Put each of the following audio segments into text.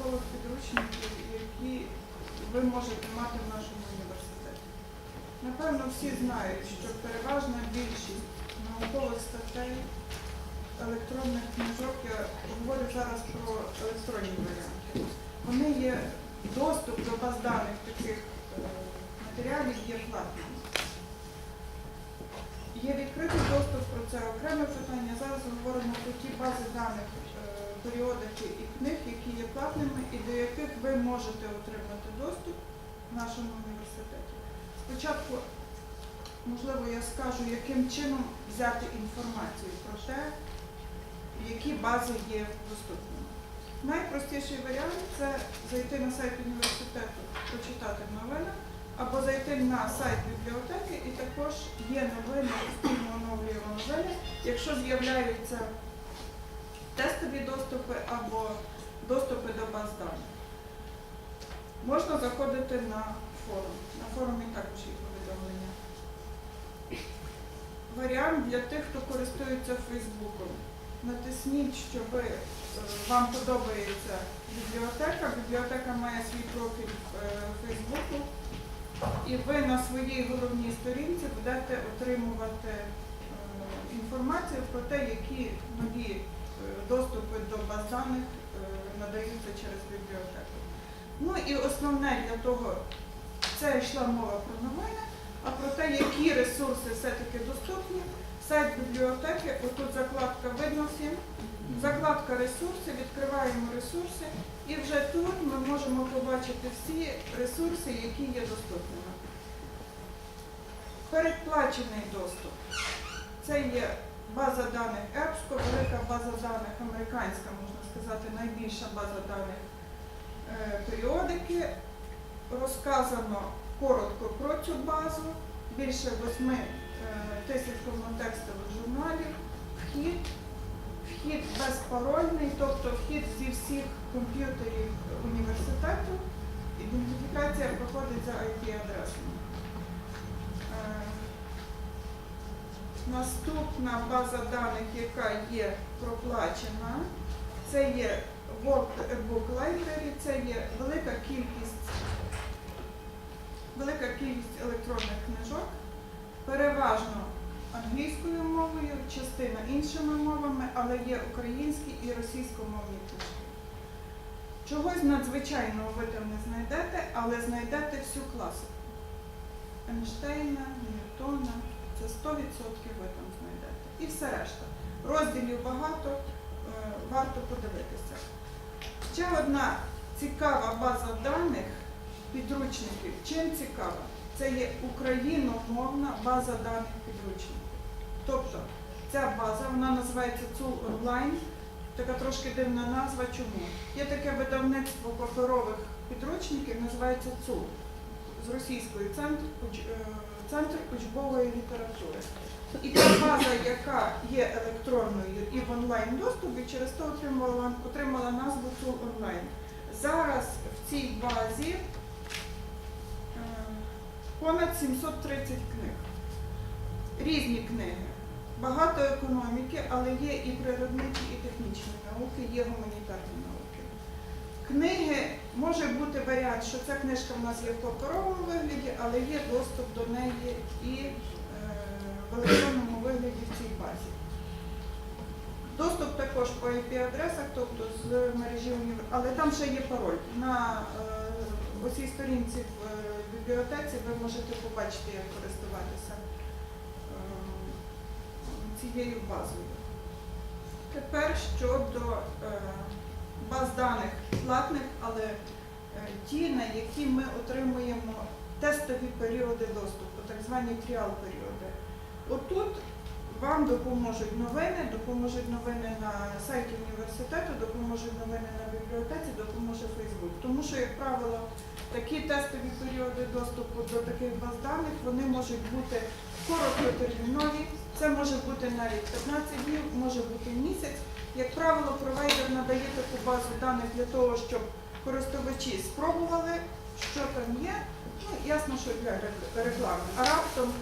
наукових підручників, які ви можете мати в нашому університеті. Напевно, всі знають, що переважна більшість наукових статей, електронних книжок, я говорю зараз про електронні варіанти, вони є доступ до баз даних таких е, матеріалів є платним. Є відкритий доступ про це окреме питання. Зараз говоримо про ті бази даних, е, періодики і книг, які є платними і до яких ви можете отримати доступ в нашому університеті. Спочатку, можливо, я скажу, яким чином взяти інформацію про те, які бази є доступними. Найпростіший варіант це зайти на сайт університету, прочитати новини, або зайти на сайт бібліотеки і також є новини, спільно оновлюємо новини, якщо з'являються тестові доступи або доступи до баз даних. Можна заходити на форум. На форумі також є повідомлення. Варіант для тих, хто користується Фейсбуком. Натисніть, що е, вам подобається бібліотека. Бібліотека має свій профіль е, Фейсбуку. І ви на своїй головній сторінці будете отримувати е, інформацію про те, які нові доступи до баз даних е, надаються через бібліотеку. Ну і основне для того, це йшла мова про новини, а про те, які ресурси все-таки доступні. Сайт бібліотеки, отут закладка видно всім. Закладка ресурси, відкриваємо ресурси, і вже тут ми можемо побачити всі ресурси, які є доступними. Передплачений доступ. Це є база даних велика база даних американська, можна сказати, найбільша база даних е, періодики. Розказано коротко про цю базу, більше восьми е, тисяч повнотекстових журналів, вхід, вхід безпарольний, тобто вхід зі всіх комп'ютерів університету, ідентифікація проходить за IP-адресами. Наступна база даних, яка є проплачена, це є World Book Library, це є велика кількість, велика кількість електронних книжок, переважно англійською мовою, частина іншими мовами, але є українські і російськомовні книжки. Чогось надзвичайного ви там не знайдете, але знайдете всю класику. Ейнштейна, Ньютона, це 100% ви там знайдете. І все решта. Розділів багато, е, варто подивитися. Ще одна цікава база даних підручників. Чим цікава? Це є україномовна база даних підручників. Тобто ця база, вона називається ЦУЛ онлайн. Така трошки дивна назва. Чому? Є таке видавництво паперових підручників, називається ЦУЛ з російської центр, е, центр учбової літератури. І та база, яка є електронною і в онлайн доступі, через то отримала, отримала назву ЦУЛ онлайн. Зараз в цій базі е, понад 730 книг. Різні книги. Багато економіки, але є і природничі, і технічні науки, є гуманітарні науки. Книги може бути варіант, що ця книжка в нас є в паперовому вигляді, але є доступ до неї і е, в електронному вигляді в цій базі. Доступ також по IP-адресах, тобто з мережі університету, але там ще є пароль. На е, оцій сторінці в е, бібліотеці ви можете побачити, як користуватися е, цією базою. Тепер щодо е, баз даних платних, але е, ті, на які ми отримуємо тестові періоди доступу, так звані тріал періоди. Отут вам допоможуть новини, допоможуть новини на сайті університету, допоможуть новини на бібліотеці, допоможе Фейсбук. Тому що, як правило, такі тестові періоди доступу до таких баз даних вони можуть бути короткотермінові, це може бути навіть 15 днів, може бути місяць. Як правило, провайдер надає таку базу даних для того, щоб користувачі спробували, що там є. Ну, ясно, що для реклами. А раптом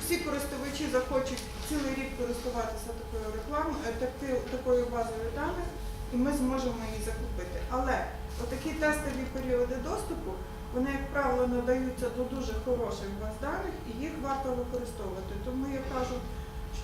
всі користувачі захочуть цілий рік користуватися такою рекламою, е, такою базою даних, і ми зможемо її закупити. Але отакі тестові періоди доступу, вони, як правило, надаються до дуже хороших баз даних і їх варто використовувати. Тому я кажу,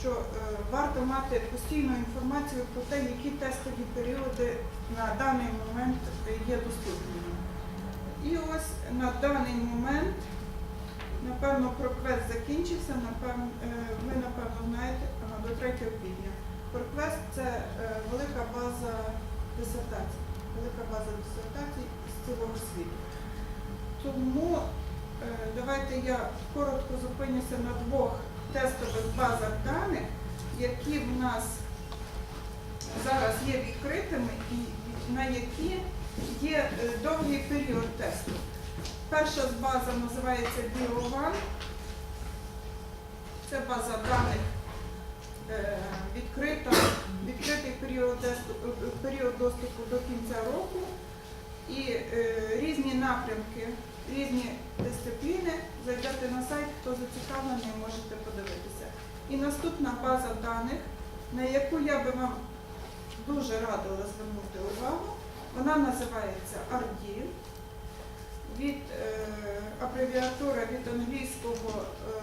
що е, варто мати постійну інформацію про те, які тестові періоди на даний момент є доступними. І ось на даний момент, напевно, проквест закінчився, напевно, е, ви напевно знаєте, до 3 квітня. Проквест це е, велика база дисертацій, велика база дисертацій з цілого світу. Тому давайте я коротко зупинюся на двох тестових базах даних, які в нас зараз є відкритими і на які є е, довгий період тесту. Перша з база називається BioOne. Це база даних е, відкрита, відкритий період, е, період доступу до кінця року і різні напрямки, різні дисципліни. Зайдете на сайт, хто зацікавлений, можете подивитися. І наступна база даних, на яку я би вам дуже радила звернути увагу, вона називається RD. Від е, абревіатура від англійського е,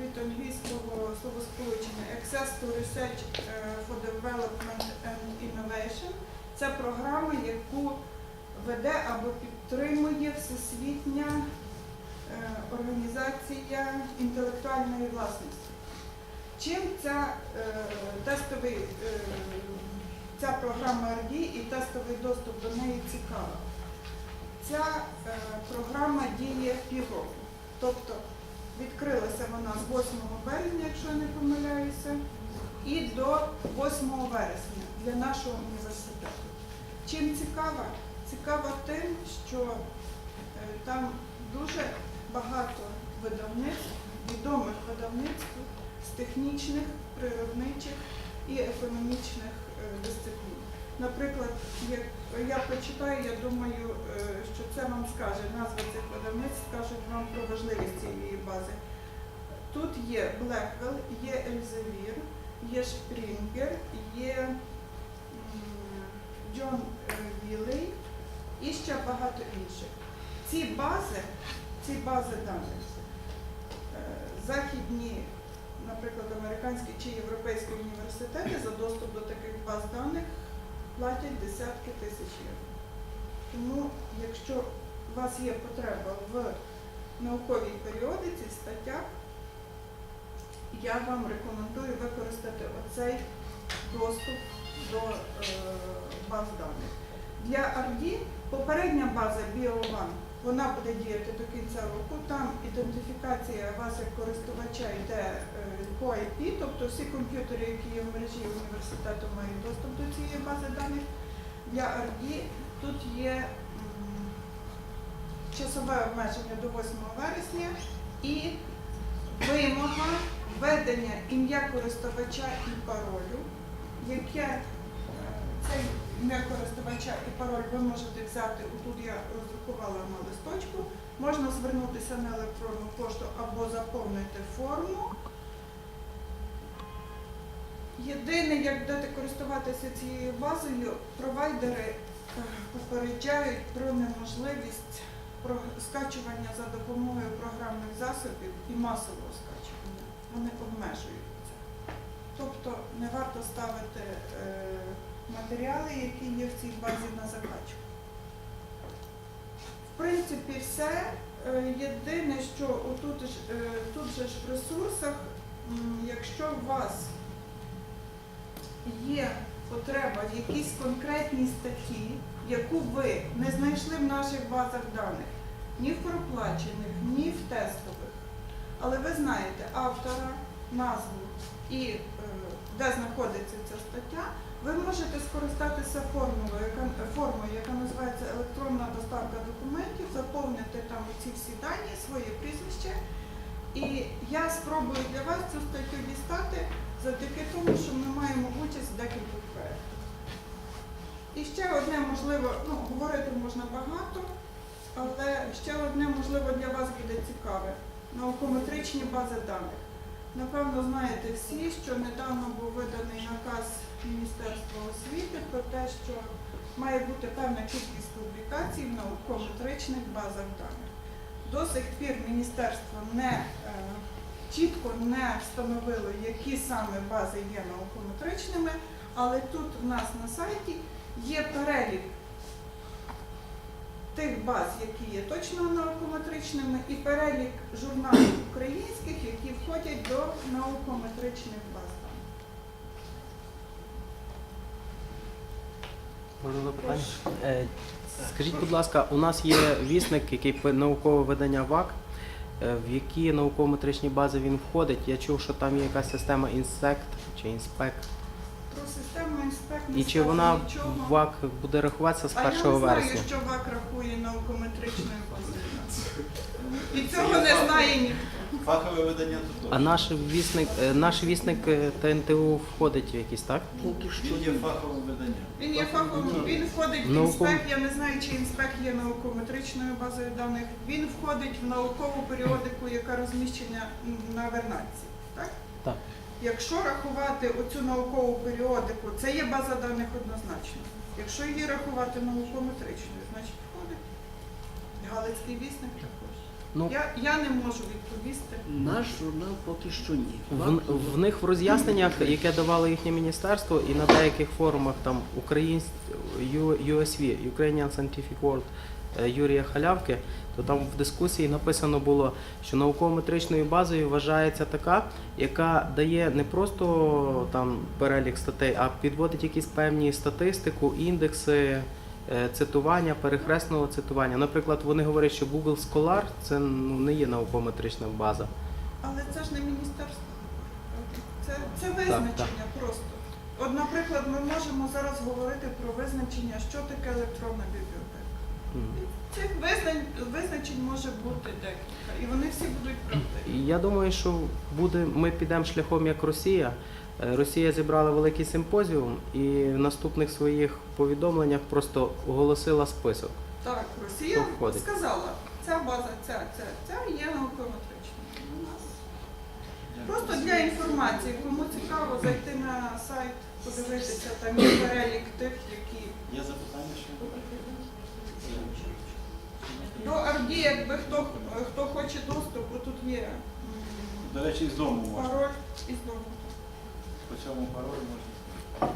від англійського словосполучення Access to Research е, for Development and Innovation. Це програма, яку веде або підтримує Всесвітня е, організація інтелектуальної власності. Чим ця, е, тестовий, е, ця програма RD і тестовий доступ до неї цікава? Ця програма діє півроку. Тобто відкрилася вона з 8 березня, якщо я не помиляюся, і до 8 вересня для нашого університету. Чим цікава? Цікава тим, що е, там дуже багато видавництв, відомих видавництв з технічних, природничих і економічних е, дисциплін. Наприклад, як я почитаю, я думаю, е, що це вам скаже, назва цих видавництв скажуть вам про важливість цієї бази. Тут є Blackwell, є Elsevier, є Springer, є е, Вілей і ще багато інших. Ці бази, ці бази даних, е, західні, наприклад, американські чи європейські університети за доступ до таких баз даних платять десятки тисяч євро. Тому, якщо у вас є потреба в науковій періодиці, статтях, я вам рекомендую використати оцей доступ до е, баз даних. Для RD попередня база BioOne, вона буде діяти до кінця року. Там ідентифікація вас як користувача йде е, по IP, тобто всі комп'ютери, які є в мережі університету, мають доступ до цієї бази даних. Для RD тут є часове обмеження до 8 вересня і вимога введення ім'я користувача і паролю, яке е, це ім'я користувача і пароль ви можете взяти, отут я роздрукувала на листочку, можна звернутися на електронну пошту або заповнити форму. Єдине, як будете користуватися цією базою, провайдери е, попереджають про неможливість скачування за допомогою програмних засобів і масового скачування. Вони обмежують це. Тобто не варто ставити е, матеріали, які є в цій базі на закачку. В принципі, все. Е, Єдине, що отут, е, тут же ж в ресурсах, якщо у вас є потреба в якійсь конкретній статті, яку ви не знайшли в наших базах даних, ні в проплачених, ні в тестових, але ви знаєте автора, назву і е, де знаходиться ця стаття, ви можете скористатися формулою, яка, формою, яка називається електронна доставка документів, заповнити там ці всі дані, своє прізвище. І я спробую для вас цю статтю дістати завдяки тому, що ми маємо участь в декількох проєктах. І ще одне можливо, ну, говорити можна багато, але ще одне можливо для вас буде цікаве наукометричні бази даних. Напевно, знаєте всі, що недавно був виданий наказ про те, що має бути певна кількість публікацій в науково-метричних базах даних. До сих пір міністерство не е, чітко не встановило, які саме бази є наукометричними, але тут в нас на сайті є перелік тих баз, які є точно наукометричними, і перелік журналів українських, які входять до наукометричних баз. Даних. Можна? Е, Скажіть, будь ласка, у нас є вісник, який наукове видання ВАК. Е, В які науково-метричні бази він входить? Я чув, що там є якась система інсект чи інспект. Про систему інспект не І чи вона нічого. ВАК буде рахуватися з А я не знаю, вересня? що ВАК рахує наукометричною базою. І цього не знає ніхто. Фахове видання тут. А наш вісник, е, наш вісник е, ТНТУ входить в якісь, так? Поки що Він є фаховим виданням. Він є фаховим, він входить в Науком- інспект, я не знаю, чи інспект є наукометричною базою даних. Він входить в наукову періодику, яка розміщена на Вернадці. Так? Так. Якщо рахувати оцю наукову періодику, це є база даних однозначно. Якщо її рахувати наукометричною, значить входить. Галицький вісник. Ну, Я, я не можу відповісти. наш журнал поки що ні. В, в них в роз'ясненнях, яке давало їхнє міністерство, і на деяких форумах там українсь USV, Ukrainian Scientific World е, Юрія Халявки, то там в дискусії написано було, що науково-метричною базою вважається така, яка дає не просто там перелік статей, а підводить якісь певні статистику, індекси. Е, Цитування, перехресного цитування. Наприклад, вони говорять, що Google Scholar це ну, не є науково-метрична база. Але це ж не міністерство. Це, це визначення просто. От, наприклад, ми можемо зараз говорити про визначення, що таке електронна бібліотека. І Цих визнань, визначень може бути декілька, і вони всі будуть правдиві. Я думаю, що буде, ми підемо шляхом як Росія. Е, Росія зібрала великий симпозіум і в наступних своїх повідомленнях просто оголосила список. Так, Росія входить? сказала, ця база, ця, ця, ця є науково-метрична. У нас. Просто для інформації, кому цікаво зайти на сайт, подивитися, там є перелік тих, які Є запитання ще? До Арді, якби хто, хто хоче доступу, тут є До речі, з дому можна. пароль із дому. По цьому паролю можна.